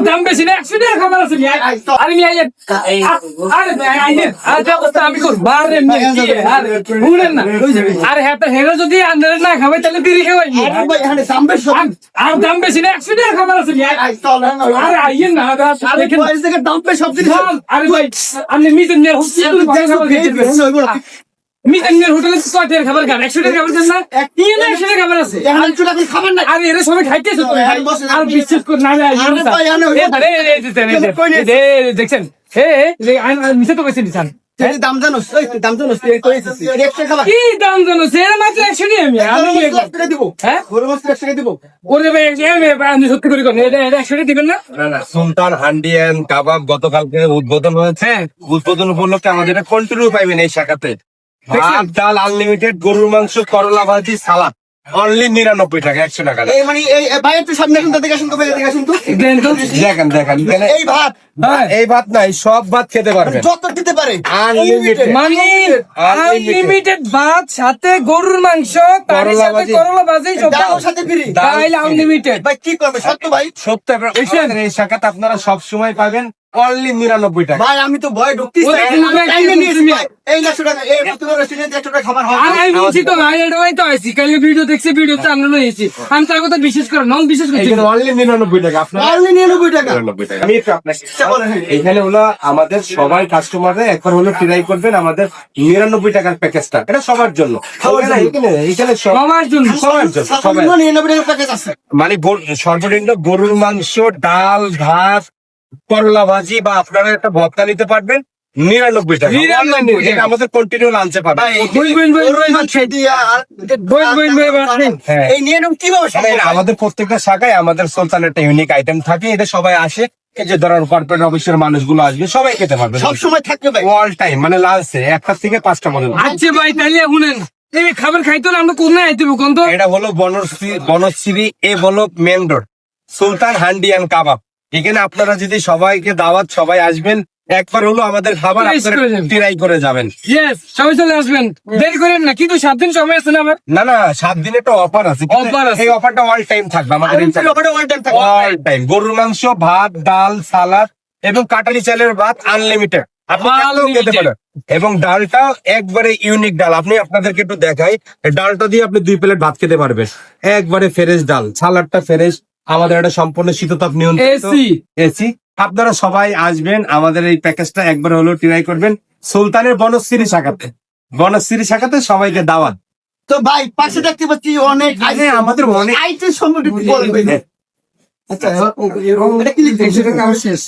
দাম বেশি না একশো টাকা খাবার আছে আরে মিয়া, আরে আর অবস্থা আমি করব, কি, আরে, না। আরে হ্যাঁ, হেরো যদি আন্দারে না খাবে তাহলে বিড়ি খাওয়াই। আর- দাম বেশি না একশো টাকা খাবার আছে মিয়া। আরে আইয়েন না, আরে, আরে দেখেন। দাম, আরে ভাই, আপনি মিজান মিয়ার হোটেলে ভালো খাবার খেয়েছেন। মিজান মিয়ার হোটেলে ছয় টাকার খাবার খান, একশো টাকার খাবার খান না? নিয়ে না, একশো টাকার খাবার আছে। আরে এরা সবাই খাইতেছে আর বিশ্বাস কর না, না, না। দেখছেন, তো কইছেন নিছেন। দাম জানোস দাম জানোস তুই কইছিস একশো খাবার কি দাম জানো সে মাত্র একশো নিয়ে আমি আমি টাকা দিব হ্যাঁ একশো টাকা দিব ওরে ভাই এ, এ, ভাই, আপনি সত্যি করে করেন এটা একশো টাকা দিবেন না না না সুলতান হান্ডি এন্ড কাবাব গতকালকে উদ্বোধন হয়েছে হ্যাঁ উদ্বোধন উপলক্ষে আমাদের কন্টিনিউ পাইবেন এই শাখাতে ভাত ডাল আনলিমিটেড গরুর মাংস করলা ভাজি সালাদ। অনলি নিরানব্বই টাকা একশো টাকা এই মানে এই এই ভাই একটু সামনে আসুন তো দেখে দেখে দেখেন দেখেন এই ভাত। হ্যাঁ। এই ভাত নাই সব ভাত খেতে পারবেন। যত দিতে পারে। Unlimited। মানে আনলিমিটেড ভাত সাথে গরুর মাংস করলা ভাজি। করলা ভাজি সব ডাল সাথে ফ্রি ডাল আনলিমিটেড ভাই কি করবে সত্য ভাই? সত্য এই শাখাতে আপনারা সব সময় পাবেন। অনলি নিরানব্বই টাকা। ভাই আমি তো ভয় ভাই, টাইমে কি নিয়েছি তুমি? ভাই। এই একশো টাকা এই একশো টাকা খাবার হয় আমি বলছি তো ভাই এটাই তো আইছি কালকে ভিডিও দেখছি ভিডিওতে আমরা নিয়েছি আমি তার কথা বিশেষ করে নন করছি এখানে অনলি নিরানব্বই টাকা আপনারা অনলি নিরানব্বই টাকা। নিরানব্বই টাকা। আমি একটু আপনাকে এখানে হলো আমাদের সবাই কাস্টমাররা একবার হলো ট্রাই করবেন আমাদের নিরানব্বই টাকার প্যাকেজটা এটা সবার জন্য। এখানে এখানে এখানে সবার জন্য সবার জন্য। সবাই নিরানব্বই টাকা প্যাকেজ আছে। মানে সর্বনিম্ন গরুর মাংস ডাল ভাত করলা ভাজি বা আপনারা একটা ভর্তা নিতে পারবেন নিরানব্বই টাকা। 99 এটা আমাদের কন্টিনিউ লাঞ্চে পাবেন। হ্যাঁ। মানে? আমাদের প্রত্যেকটা শাখায় আমাদের সুলতান একটা ইউনিক আইটেম থাকে এটা সবাই আসে। এই যে ধরেন কর্পোরেট অফিসের মানুষগুলো আসবে সবাই খেতে পারবে। সব সময় থাকবে ভাই। অল টাইম মানে লাঞ্চে একটা থেকে পাঁচটা পর্যন্ত আচ্ছা ভাই তাহলে শুনেন এই খাবার খাইতে আমরা কোথায় আইতে কোন তো? এটা হলো বনশ্রী বনশ্রী এ হলো main road Sultan Handi and Kabab. এখানে আপনারা যদি সবাইকে দাওয়াত সবাই আসবেন একবার হলো আমাদের খাবার। ট্রাই করে যাবেন। সবাই চলে আসবেন। দেরি করেন না কিন্তু সাত দিন সময় আছে না আমার? না না সাত দিনে একটা অফার আছে। এই অফারটা অল টাইম থাকবে আমাদের থাকবে। অল টাইম গরুর মাংস ভাত ডাল সালাদ এবং কাটারি চালের ভাত আনলিমিটেড আপনি খেতে পারেন। এবং ডালটা একবারে ইউনিক ডাল। আপনি আপনাদেরকে একটু দেখাই ডালটা দিয়ে আপনি দুই প্লেট ভাত খেতে পারবেন। একবারে ফ্রেশ ডাল সালাডটা ফ্রেশ আমাদের এটা সম্পূর্ণ শীততাপ নিয়ন্ত্রণ এসি। এসি। আপনারা সবাই আসবেন আমাদের এই প্যাকেজটা একবার হলো ট্রাই করবেন। সুলতানের বনশ্রী শাখাতে। বনশ্রী শাখাতে সবাইকে দাওয়াত। তো ভাই পাশে দেখতে পাচ্ছি অনেক হ্যাঁ, আমাদের অনেক আইটেম সম্পর্কে বলবেন আচ্ছা এটা কি লিখছে শেষ।